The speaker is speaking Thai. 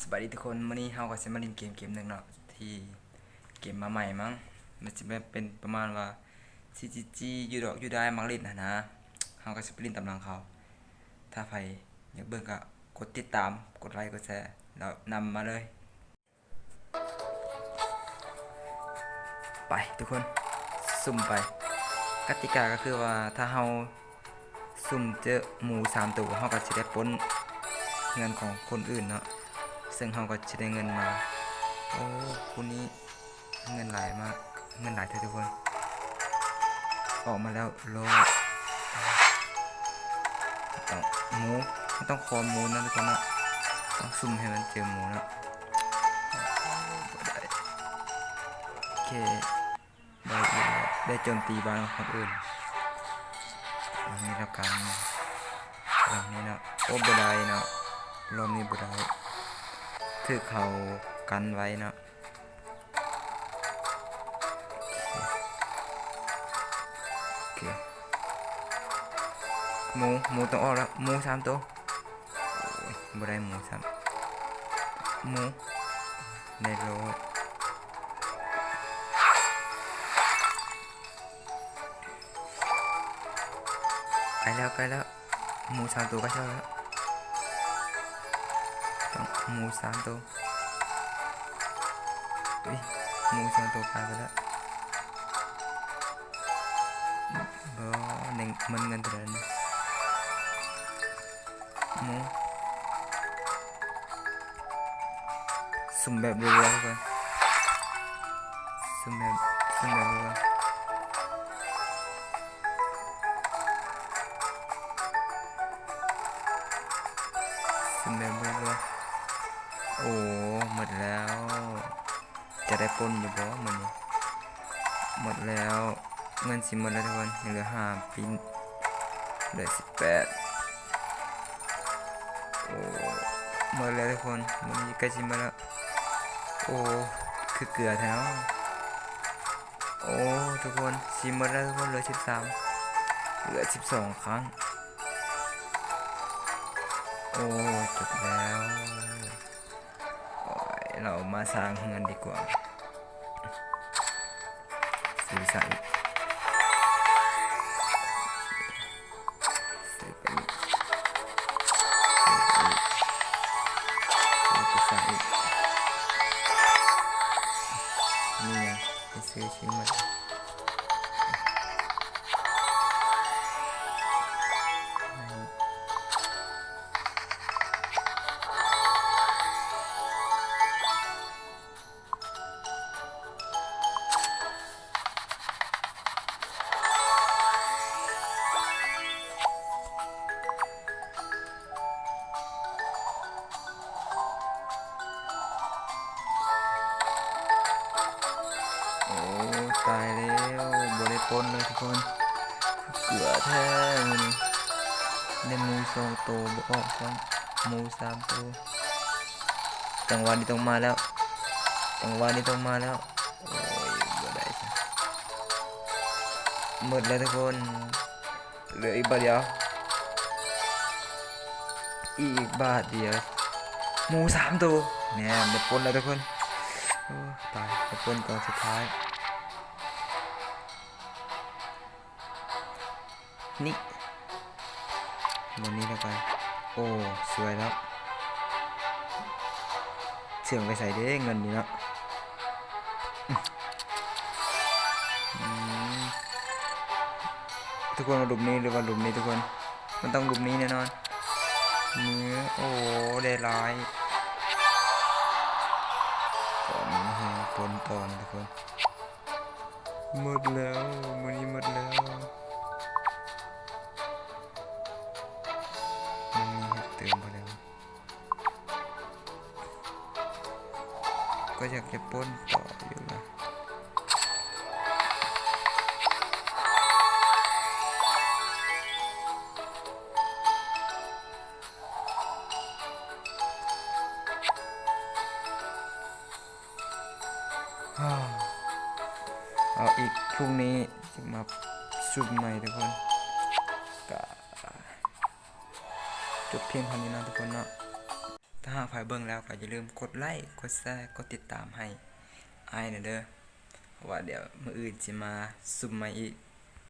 สวัสดีทุกคนวันนี้เฮาก็สิมาเล่นเกมเกมหนึ่งเนาะที่เกมมาใหม่มั้งมันสิแบบเป็นประมาณว่า CGG อยู่ดอกยูได้มังเล่นนะนะเฮาก็สิไปเล่นตำลังเขาถ้าใครอยากเบิ่งก็กดติดตามกดไลค์กดแชร์แล้วนำมาเลย ไปทุกคนสุ่มไป กติกาก็คือว่าถ้าเฮาสุ่มเจอหมูสามตัวเฮาก็สิได้ป้นเงินของคนอื่นเนาะ ซึ่งเฮาก็สิได้เงินมา โอ้คุณนี้เงินหลายมาก เงินหลายเท่าทุกคน ออกมาแล้วโลต้องหมูต้องคอหมูนะทุกคนนะต้องสุ่มให้มันเจอหมูนะโอเคได้ได้โจมตีบ้านของคนอื่นหลังนี้แล้วกันหลังนี้นะโอ้บด้เนะรอบนี้บได้ ถือเขากันไว้เนาะหมูหมูต้องออกแล้วหมูสามตัวโอ้ยบได้หมูสามหมูในโลใกล้แล้วใกล้แล้วหมูสามตัวก็เช่าแล้ว มูสามตัวอุ้ยหมูสามตัวกลายไปแล้วบ่หนึ่งมันเงินเดือนหมูสุ่มแบบรัวๆทุกคนสุ่มแบบสุ่มแบบรัวๆสมเด็จเลยว่า โอ้หมดแล้ว จะได้ปนอยู่บ่มันนี่หมดแล้วเงินสิหมดแล้วทุกคนเหลือห้าปีเหลือสิบแปดโอ้หมดแล้วทุกคนมันนี้ใกล้สิหมาแล้วโอ้คือเกลือแถวโอ้ทุกคนสิหมดแล้วทุกคนเหลือสิบสามเหลือสิบสองครั้ง โอ้จบแล้ว เรามาสร้างเงินดีกว่าซื้อใส่ซื้อไปอีกซื้อไปอีกซื้อไปใส่อีกนี่ไงไปซื้อชิ้นหมด บริปนเลยทุกคนเกือแท้มันนี่ได้หมูสองตัวบอกสองหมูสามตัวจังหวะนี้ต้องมาแล้ว จังหวะนี้ต้องมาแล้วโอ้ยบ่ได้จ้ะหมดแล้วทุกคนเหลืออีกบาทเดียวอีกบาทเดียวหมูสามตัวเนี่ยหมดปนแล้วทุกคนตายขอบคุณตอนสุดท้าย นี่บนนี้แล้วกัน โอ้ สวยแล้ว เสื่องไปใส่ได้เงินนี่เนะทุกคนเอาหลุมนี้หรือว่าหลุมนี้ทุกคน มันต้องหลุมนี้แน่นอนเนื้อโอ้ได้ร้ายตอนนี้ให้ปนตอนทุกคนหมดแล้วมันนี้หมดแล้ว ก็อยากจะป้นต่ออยู่นะเอาอีกพรุ่งนี้จะมาซุ่มใหม่ทุกคนก็จบเพียงเท่านี้นะทุกคนเนาะาหากใครเบิ่งแล้วก็อย่าลืมกดไลค์กดแชร์กดติดตามให้ไอ้หน่อยเด้อเพราะว่าเดี๋ยวมื้ออื่นสิมาซุ่มมาอีก